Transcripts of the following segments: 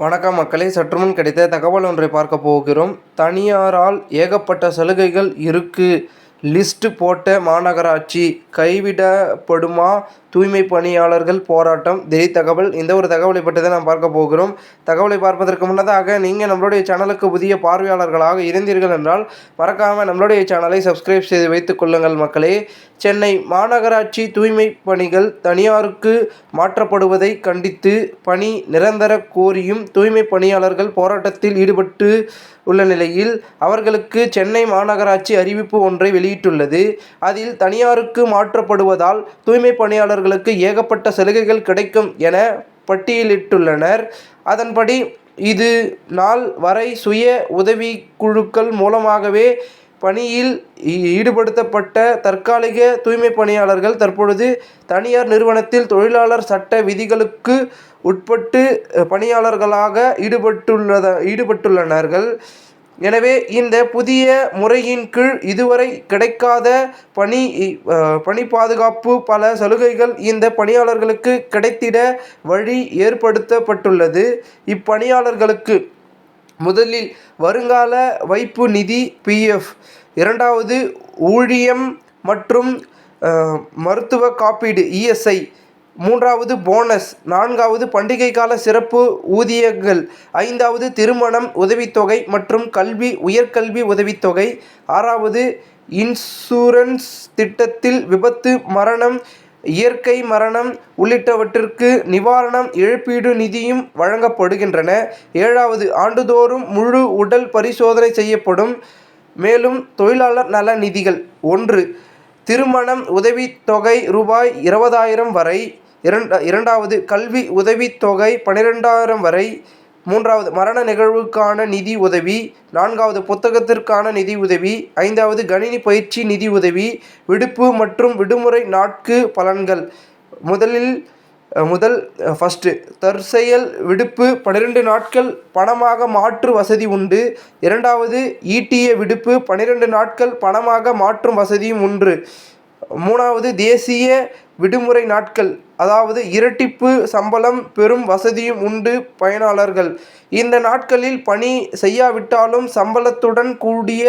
வணக்கம் மக்களே சற்றுமுன் கிடைத்த தகவல் ஒன்றை பார்க்க போகிறோம். தனியாரால் ஏகப்பட்ட சலுகைகள் இருக்கு. லிஸ்ட் போட்ட மாநகராட்சி கைவிடப்படுமா? தூய்மை பணியாளர்கள் போராட்டம். திடீர் தகவல் இந்த ஒரு தகவலை பற்றி தான் நாம் பார்க்க போகிறோம். தகவலை பார்ப்பதற்கு முன்னதாக நீங்கள் நம்மளுடைய சேனலுக்கு புதிய பார்வையாளர்களாக இருந்தீர்கள் என்றால் மறக்காமல் நம்மளுடைய சேனலை சப்ஸ்கிரைப் செய்து வைத்துக் கொள்ளுங்கள் மக்களே. சென்னை மாநகராட்சி தூய்மை பணிகள் தனியாருக்கு மாற்றப்படுவதை கண்டித்து பணி நிரந்தர கோரியும் தூய்மை பணியாளர்கள் போராட்டத்தில் ஈடுபட்டு உள்ள நிலையில் அவர்களுக்கு சென்னை மாநகராட்சி அறிவிப்பு ஒன்றை வெளியிட்டுள்ளது. அதில் தனியாருக்கு மாற்றப்படுவதால் தூய்மை பணியாளர் பணியாளர்களுக்கு ஏகப்பட்ட சலுகைகள் கிடைக்கும் என பட்டியலிட்டுள்ளனர். அதன்படி இது நாள் வரை சுய உதவிக்குழுக்கள் மூலமாகவே பணியில் ஈடுபடுத்தப்பட்ட தற்காலிக தூய்மை பணியாளர்கள் தற்பொழுது தனியார் நிறுவனத்தில் தொழிலாளர் சட்ட விதிகளுக்கு உட்பட்டு பணியாளர்களாக ஈடுபட்டுள்ளத ஈடுபட்டுள்ளனர்கள். எனவே இந்த புதிய முறையின் கீழ் இதுவரை கிடைக்காத பணி பணி பாதுகாப்பு பல சலுகைகள் இந்த பணியாளர்களுக்கு கிடைத்திட வழி ஏற்படுத்தப்பட்டுள்ளது. இப்பணியாளர்களுக்கு முதலில் வருங்கால வைப்பு நிதி பிஎஃப் இரண்டாவது ஊழியம் மற்றும் மருத்துவ காப்பீடு இஎஸ்ஐ மூன்றாவது போனஸ் நான்காவது பண்டிகை கால சிறப்பு ஊதியங்கள் ஐந்தாவது திருமணம் உதவித்தொகை மற்றும் கல்வி உயர்கல்வி உதவித்தொகை ஆறாவது இன்சூரன்ஸ் திட்டத்தில் விபத்து மரணம் இயற்கை மரணம் உள்ளிட்டவற்றிற்கு நிவாரணம் இழப்பீடு நிதியும் வழங்கப்படுகின்றன. ஏழாவது ஆண்டுதோறும் முழு உடல் பரிசோதனை செய்யப்படும். மேலும் தொழிலாளர் நல நிதிகள் ஒன்று. திருமணம் உதவித்தொகை ரூபாய் இருபதாயிரம் வரை இரண்ட இரண்டாவது கல்வி உதவித்தொகை பன்னிரெண்டாயிரம் வரை மூன்றாவது மரண நிகழ்வுக்கான நிதி உதவி நான்காவது புத்தகத்திற்கான நிதி உதவி ஐந்தாவது கணினி பயிற்சி நிதி உதவி விடுப்பு மற்றும் விடுமுறை நாட்கு பலன்கள். முதலில் முதல் ஃபஸ்ட்டு தற்செயல் விடுப்பு பன்னிரெண்டு நாட்கள் பணமாக மாற்று வசதி உண்டு. இரண்டாவது ஈட்டிய விடுப்பு பன்னிரெண்டு நாட்கள் பணமாக மாற்றும் வசதியும் உண்டு. மூணாவது தேசிய விடுமுறை நாட்கள் அதாவது இரட்டிப்பு சம்பளம் பெறும் வசதியும் உண்டு பயனாளர்கள். இந்த நாட்களில் பணி செய்யாவிட்டாலும் சம்பளத்துடன் கூடிய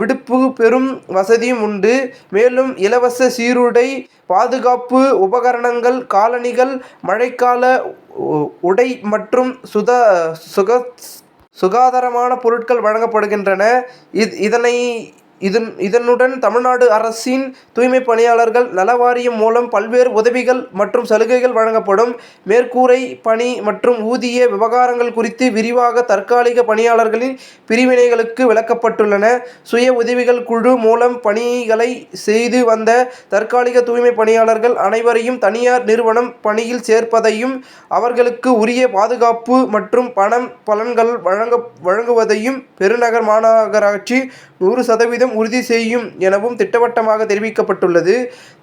விடுப்பு பெறும் வசதியும் உண்டு. மேலும் இலவச சீருடை பாதுகாப்பு உபகரணங்கள் காலணிகள் மழைக்கால உடை மற்றும் சுத சுக சுகாதாரமான பொருட்கள் வழங்கப்படுகின்றன. இது இதனை இதன் இதனுடன் தமிழ்நாடு அரசின் தூய்மை பணியாளர்கள் நல வாரியம் மூலம் பல்வேறு உதவிகள் மற்றும் சலுகைகள் வழங்கப்படும். மேற்கூரை பணி மற்றும் ஊதிய விவகாரங்கள் குறித்து விரிவாக தற்காலிக பணியாளர்களின் பிரிவினைகளுக்கு விளக்கப்பட்டுள்ளன. சுய உதவிகள் குழு மூலம் பணிகளை செய்து வந்த தற்காலிக தூய்மை பணியாளர்கள் அனைவரையும் தனியார் நிறுவனம் பணியில் சேர்ப்பதையும் அவர்களுக்கு உரிய பாதுகாப்பு மற்றும் பணம் பலன்கள் வழங்க வழங்குவதையும் பெருநகர் மாநகராட்சி நூறு சதவீதம் சதவீதம் உறுதி செய்யும் எனவும் திட்டவட்டமாக தெரிவிக்கப்பட்டுள்ளது.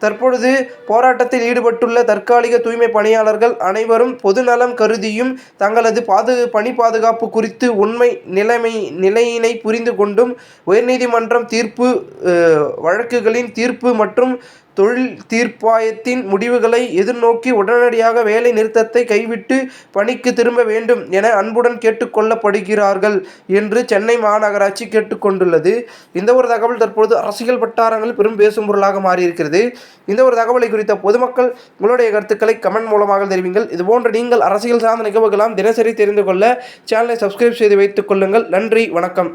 தற்பொழுது போராட்டத்தில் ஈடுபட்டுள்ள தற்காலிக தூய்மை பணியாளர்கள் அனைவரும் பொதுநலம் கருதியும் தங்களது பாது பணி பாதுகாப்பு குறித்து உண்மை நிலைமை நிலையினை புரிந்து கொண்டும் உயர்நீதிமன்றம் தீர்ப்பு வழக்குகளின் தீர்ப்பு மற்றும் தொழில் தீர்ப்பாயத்தின் முடிவுகளை எதிர்நோக்கி உடனடியாக வேலை நிறுத்தத்தை கைவிட்டு பணிக்கு திரும்ப வேண்டும் என அன்புடன் கேட்டுக்கொள்ளப்படுகிறார்கள் என்று சென்னை மாநகராட்சி கேட்டுக்கொண்டுள்ளது. இந்த ஒரு தகவல் தற்பொழுது அரசியல் வட்டாரங்கள் பெரும் பேசும் பொருளாக மாறியிருக்கிறது. இந்த ஒரு தகவலை குறித்த பொதுமக்கள் உங்களுடைய கருத்துக்களை கமெண்ட் மூலமாக தெரிவிங்கள். இதுபோன்ற நீங்கள் அரசியல் சார்ந்த நிகழ்வுகளாம் தினசரி தெரிந்து கொள்ள சேனலை சப்ஸ்கிரைப் செய்து வைத்துக் கொள்ளுங்கள். நன்றி வணக்கம்.